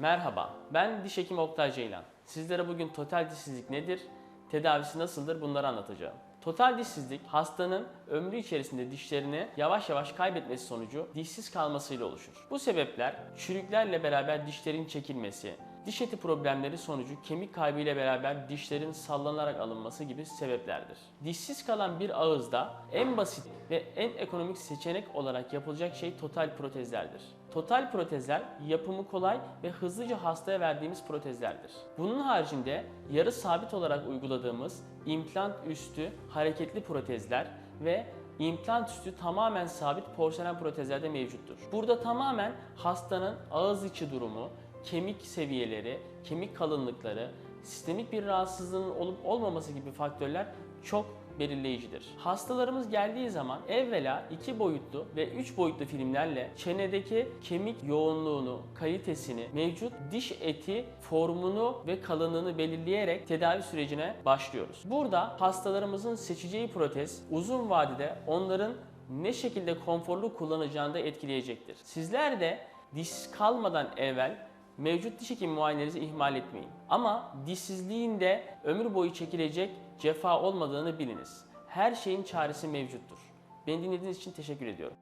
Merhaba, ben diş hekimi Oktay Ceylan. Sizlere bugün total dişsizlik nedir, tedavisi nasıldır bunları anlatacağım. Total dişsizlik hastanın ömrü içerisinde dişlerini yavaş yavaş kaybetmesi sonucu dişsiz kalmasıyla oluşur. Bu sebepler çürüklerle beraber dişlerin çekilmesi, diş eti problemleri sonucu kemik kaybı ile beraber dişlerin sallanarak alınması gibi sebeplerdir. Dişsiz kalan bir ağızda en basit ve en ekonomik seçenek olarak yapılacak şey total protezlerdir. Total protezler yapımı kolay ve hızlıca hastaya verdiğimiz protezlerdir. Bunun haricinde yarı sabit olarak uyguladığımız implant üstü hareketli protezler ve implant üstü tamamen sabit porselen protezlerde mevcuttur. Burada tamamen hastanın ağız içi durumu, kemik seviyeleri, kemik kalınlıkları, sistemik bir rahatsızlığın olup olmaması gibi faktörler çok belirleyicidir. Hastalarımız geldiği zaman evvela 2 boyutlu ve 3 boyutlu filmlerle çenedeki kemik yoğunluğunu, kalitesini, mevcut diş eti formunu ve kalınlığını belirleyerek tedavi sürecine başlıyoruz. Burada hastalarımızın seçeceği protez uzun vadede onların ne şekilde konforlu kullanacağını da etkileyecektir. Sizler de diş kalmadan evvel Mevcut diş hekimi muayenenizi ihmal etmeyin. Ama dişsizliğin de ömür boyu çekilecek cefa olmadığını biliniz. Her şeyin çaresi mevcuttur. Beni dinlediğiniz için teşekkür ediyorum.